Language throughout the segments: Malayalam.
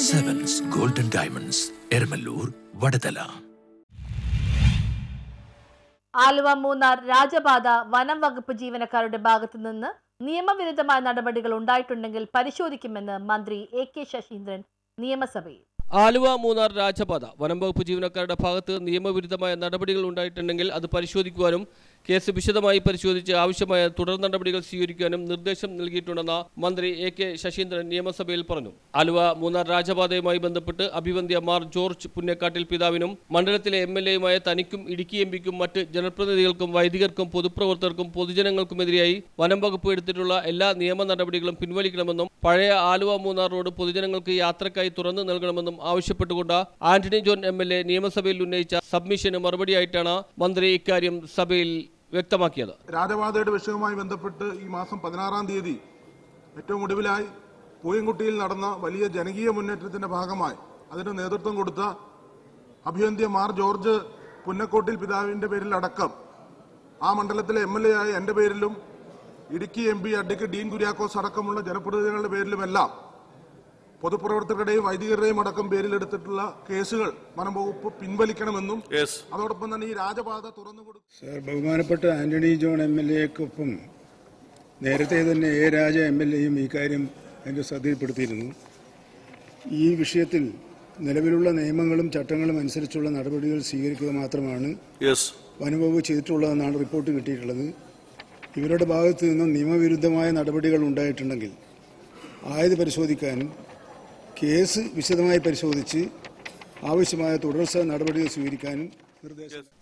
ഡയമണ്ട്സ് എരമല്ലൂർ വടതല ആലുവ മൂന്നാർ രാജപാത വനം വകുപ്പ് ജീവനക്കാരുടെ ഭാഗത്തു നിന്ന് നിയമവിരുദ്ധമായ നടപടികൾ ഉണ്ടായിട്ടുണ്ടെങ്കിൽ പരിശോധിക്കുമെന്ന് മന്ത്രി എ കെ ശശീന്ദ്രൻ നിയമസഭയിൽ. ആലുവ മൂന്നാർ രാജപാത വനം വകുപ്പ് ജീവനക്കാരുടെ ഭാഗത്ത് നിയമവിരുദ്ധമായ നടപടികൾ ഉണ്ടായിട്ടുണ്ടെങ്കിൽ അത് പരിശോധിക്കുവാനും കേസ് വിശദമായി പരിശോധിച്ച് ആവശ്യമായ തുടർ നടപടികൾ സ്വീകരിക്കാനും നിർദ്ദേശം നൽകിയിട്ടുണ്ടെന്ന് മന്ത്രി എ കെ ശശീന്ദ്രൻ നിയമസഭയിൽ പറഞ്ഞു. ആലുവ മൂന്നാർ രാജപാതയുമായി ബന്ധപ്പെട്ട് അഭിവന്ധ്യ മാർ ജോർജ് പുന്നക്കാട്ടിൽ പിതാവിനും മണ്ഡലത്തിലെ എം എൽ എയുമായ തനിക്കും ഇടുക്കി എം പിക്കും മറ്റ് ജനപ്രതിനിധികൾക്കും വൈദികർക്കും പൊതുപ്രവർത്തകർക്കും പൊതുജനങ്ങൾക്കുമെതിരായി വനം വകുപ്പ് എടുത്തിട്ടുള്ള എല്ലാ നിയമ നടപടികളും പിൻവലിക്കണമെന്നും പഴയ ആലുവ മൂന്നാർ റോഡ് പൊതുജനങ്ങൾക്ക് യാത്രക്കായി തുറന്നു നൽകണമെന്നും ആവശ്യപ്പെട്ടുകൊണ്ട് Antony John M L A നിയമസഭയിൽ ഉന്നയിച്ച സബ്മിഷന് മറുപടിയായിട്ടാണ് മന്ത്രി ഇക്കാര്യം സഭയിൽ വ്യക്തമാക്കിയത്. രാജപാതയുടെ വിഷയവുമായി ബന്ധപ്പെട്ട് ഈ മാസം പതിനാറാം തീയതി ഏറ്റവും ഒടുവിലായി പൂയംകുട്ടിയിൽ നടന്ന വലിയ ജനകീയ മുന്നേറ്റത്തിന്റെ ഭാഗമായി അതിന് നേതൃത്വം കൊടുത്ത അഭിവന്ധ്യ മാർ ജോർജ് പുന്നക്കോട്ടിൽ പിതാവിന്റെ പേരിൽ അടക്കം ആ മണ്ഡലത്തിലെ എം എൽ എ ആയ എന്റെ പേരിലും Idukki M P advocate Dean Kuriakose അടക്കമുള്ള ജനപ്രതിനിധികളുടെ പേരിലുമെല്ലാം പൊതുപ്രവർത്തകരുടെയും വൈദികരുടെയും അടക്കം പേരിലെടുത്തിട്ടുള്ള കേസുകൾ വനംവകുപ്പ് പിൻവലിക്കണമെന്നും അതോടൊപ്പം തന്നെ ഈ രാജപാത തുറന്നുകൊടുക്കും സർ ബഹുമാനപ്പെട്ട ആന്റണി ജോൺ എം എൽ എക്കൊപ്പം നേരത്തെ തന്നെ എ രാജ എം എൽ എയും ഈ കാര്യം എന്റെ ശ്രദ്ധയിൽപ്പെടുത്തിയിരുന്നു. ഈ വിഷയത്തിൽ നിലവിലുള്ള നിയമങ്ങളും ചട്ടങ്ങളും അനുസരിച്ചുള്ള നടപടികൾ സ്വീകരിക്കുക മാത്രമാണ് വനംവകുപ്പ് ചെയ്തിട്ടുള്ളതെന്നാണ് റിപ്പോർട്ട് കിട്ടിയിട്ടുള്ളത്. ഇവരുടെ ഭാഗത്തു നിന്നും നിയമവിരുദ്ധമായ നടപടികൾ ഉണ്ടായിട്ടുണ്ടെങ്കിൽ ആയത് പരിശോധിക്കാനും കേസ് വിശദമായി പരിശോധിച്ച് ആവശ്യമായ തുടർച്ച നടപടികൾ സ്വീകരിക്കാനും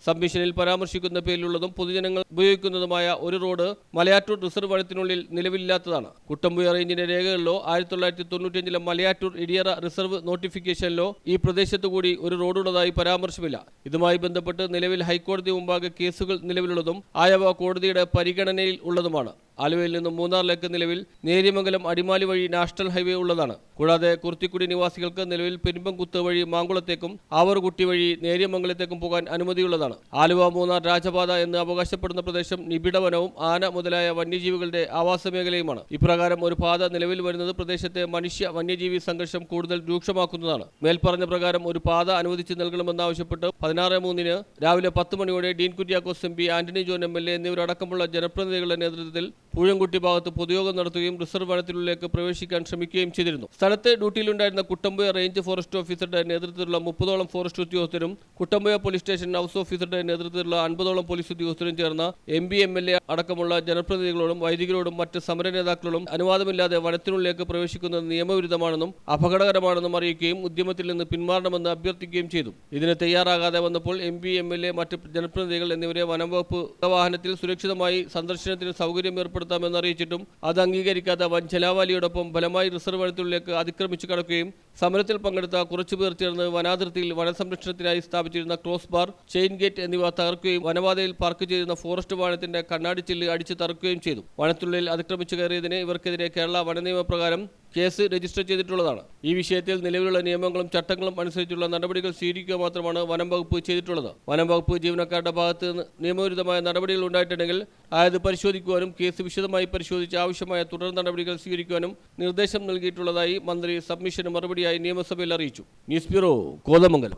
സബ്മിഷനിൽ പരാമർശിക്കുന്ന പേരിലുള്ളതും പൊതുജനങ്ങൾ ഉപയോഗിക്കുന്നതുമായ ഒരു റോഡ് മലയാറ്റൂർ റിസർവ് വനത്തിനുള്ളിൽ നിലവിലില്ലാത്തതാണ്. കുട്ടമ്പുയ റേഞ്ചിന്റെ രേഖകളിലോ ആയിരത്തി തൊള്ളായിരത്തി തൊണ്ണൂറ്റിയഞ്ചിലെ മലയാറ്റൂർ ഇടിയറ റിസർവ് നോട്ടിഫിക്കേഷനിലോ ഈ പ്രദേശത്തുകൂടി ഒരു റോഡുള്ളതായി പരാമർശമില്ല. ഇതുമായി ബന്ധപ്പെട്ട് നിലവിൽ ഹൈക്കോടതി മുമ്പാകെ കേസുകൾ നിലവിലുള്ളതും ആയവ കോടതിയുടെ പരിഗണനയിൽ ഉള്ളതുമാണ്. ആലുവയിൽ നിന്നും മൂന്നാറിലേക്ക് നിലവിൽ നേര്യമംഗലം അടിമാലി വഴി നാഷണൽ ഹൈവേ ഉള്ളതാണ്. കൂടാതെ കുർത്തിക്കുടി നിവാസികൾക്ക് നിലവിൽ പെരുമ്പംകുത്ത് വഴി മാങ്കുളത്തേക്കും ആവറുകുട്ടി വഴി നേര്യമംഗലത്തേക്കും പോകാൻ അനുമതിയുള്ളതാണ്. ആലുവ മൂന്നാർ രാജപാത എന്ന് അവകാശപ്പെടുന്ന പ്രദേശം നിബിഡവനവും ആന മുതലായ വന്യജീവികളുടെ ആവാസ മേഖലയുമാണ്. ഇപ്രകാരം ഒരു പാത നിലവിൽ വരുന്നത് പ്രദേശത്തെ മനുഷ്യ വന്യജീവി സംഘർഷം കൂടുതൽ രൂക്ഷമാക്കുന്നതാണ്. മേൽപ്പറഞ്ഞ പ്രകാരം ഒരു പാത അനുവദിച്ച് നൽകണമെന്നാവശ്യപ്പെട്ട് പതിനാറ് മൂന്നിന് രാവിലെ പത്ത് മണിയോടെ Dean Kuriakose M P Antony John M L A എന്നിവരടക്കമുള്ള ജനപ്രതിനിധികളുടെ നേതൃത്വത്തിൽ പൂഴംകുട്ടി ഭാഗത്ത് പൊതുയോഗം നടത്തുകയും റിസർവ് വനത്തിനുള്ളിലേക്ക് പ്രവേശിക്കാൻ ശ്രമിക്കുകയും ചെയ്തിരുന്നു. സ്ഥലത്ത് ഡ്യൂട്ടിയിലുണ്ടായിരുന്ന കുട്ടമ്പുയ റേഞ്ച് ഫോറസ്റ്റ് ഓഫീസറുടെ നേതൃത്വത്തിലുള്ള മുപ്പതോളം ഫോറസ്റ്റ് ഉദ്യോഗസ്ഥരും കുട്ടമ്പുയ പോലീസ് സ്റ്റേഷൻ ഹൗസ് ഓഫീസറുടെ നേതൃത്വത്തിലുള്ള അൻപതോളം പോലീസ് ഉദ്യോഗസ്ഥരും ചേർന്ന M P M L A അടക്കമുള്ള ജനപ്രതിനിധികളോടും വൈദികരോടും മറ്റ് സമര നേതാക്കളോടും അനുവാദമില്ലാതെ വനത്തിനുള്ളിലേക്ക് പ്രവേശിക്കുന്നത് നിയമവിരുദ്ധമാണെന്നും അപകടകരമാണെന്നും അറിയിക്കുകയും ഉദ്യമത്തിൽ നിന്ന് പിന്മാറണമെന്ന് അഭ്യർത്ഥിക്കുകയും ചെയ്തു. ഇതിന് തയ്യാറാകാതെ വന്നപ്പോൾ M P M L A മറ്റ് ജനപ്രതിനിധികൾ എന്നിവരെ വനം വകുപ്പ് വാഹനത്തിൽ സുരക്ഷിതമായി സന്ദർശനത്തിന് സൗകര്യം ഏർപ്പെടുത്താമെന്ന് അറിയിച്ചിട്ടും അത് അംഗീകരിക്കാത്ത വൻ ജലാവാലിയോടൊപ്പം ഫലമായി റിസർവ് വനത്തിലേക്ക് അതിക്രമിച്ചു കടക്കുകയും സമരത്തിൽ പങ്കെടുത്ത കുറച്ചുപേർ ചേർന്ന് വനാതിർത്തിയിൽ വനസംരക്ഷണത്തിനായി സ്ഥാപിച്ചിരുന്ന ക്രോസ് ബാർ ചെയിൻ ഗേറ്റ് എന്നിവ തകർക്കുകയും വനപാതയിൽ പാർക്ക് ചെയ്തിരുന്ന ഫോറസ്റ്റ് വാഹനത്തിന്റെ കണ്ണാടി ചില്ല് അടിച്ച് തകർക്കുകയും ചെയ്തു. വനത്തിനുള്ളിൽ അതിക്രമിച്ചു കയറിയതിന് ഇവർക്കെതിരെ കേരള വനനിയമപ്രകാരം കേസ് രജിസ്റ്റർ ചെയ്തിട്ടുള്ളതാണ്. ഈ വിഷയത്തിൽ നിലവിലുള്ള നിയമങ്ങളും ചട്ടങ്ങളും അനുസരിച്ചുള്ള നടപടികൾ സ്വീകരിക്കുക മാത്രമാണ് വനം വകുപ്പ് ചെയ്തിട്ടുള്ളത്. വനം വകുപ്പ് ജീവനക്കാരുടെ ഭാഗത്ത് നിന്ന് നിയമവിരുദ്ധമായ നടപടികൾ ഉണ്ടായിട്ടുണ്ടെങ്കിൽ ആയത് പരിശോധിക്കുവാനും കേസ് വിശദമായി പരിശോധിച്ച് ആവശ്യമായ തുടർ നടപടികൾ സ്വീകരിക്കുവാനും നിർദ്ദേശം നൽകിയിട്ടുള്ളതായി മന്ത്രി സബ്മിഷന് മറുപടിയായി നിയമസഭയിൽ അറിയിച്ചു. News bureau Kothamangalam.